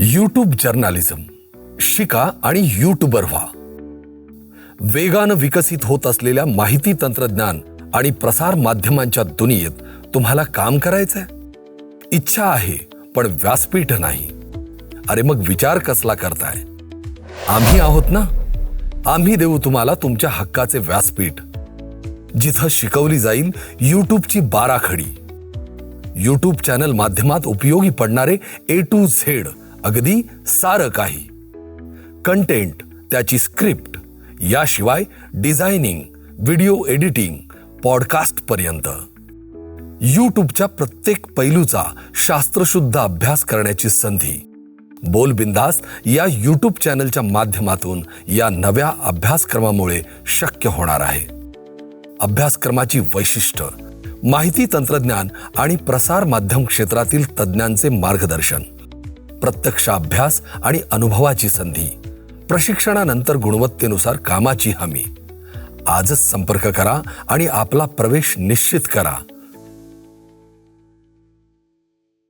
YouTube journalism शिका आणि YouTuber व्हा. वेगानं विकसित होत असलेल्या माहिती तंत्रज्ञान आणि प्रसार माध्यमांच्या दुनियेत तुम्हाला काम करायचंय? इच्छा आहे पण व्यासपीठ नाही. अरे मग विचार कसला करताय? आम्ही आहोत ना? आम्ही देऊ तुम्हाला तुमच्या हक्काचे व्यासपीठ. जिथं शिकवली जाईल यूट्यूबची बाराखडी. यूट्यूब चॅनल माध्यमात उपयोगी पडणारे ए टू झेड अगदी सारं काही. कंटेंट त्याची स्क्रिप्ट याशिवाय डिझायनिंग व्हिडिओ एडिटिंग पॉडकास्ट पर्यंत. यूट्यूबच्या प्रत्येक पैलूचा शास्त्रशुद्ध अभ्यास करण्याची संधी. बोलबिंदास या यूट्यूब चॅनलच्या माध्यमातून या नव्या अभ्यासक्रमामुळे शक्य होणार आहे. अभ्यासक्रमाची वैशिष्ट्य माहिती तंत्रज्ञान आणि प्रसार माध्यम क्षेत्रातील तज्ज्ञांचे मार्गदर्शन. प्रत्यक्ष अभ्यास आणि अनुभवाची संधी. प्रशिक्षणानंतर गुणवत्तेनुसार कामाची हमी. आजच संपर्क करा आणि आपला प्रवेश निश्चित करा.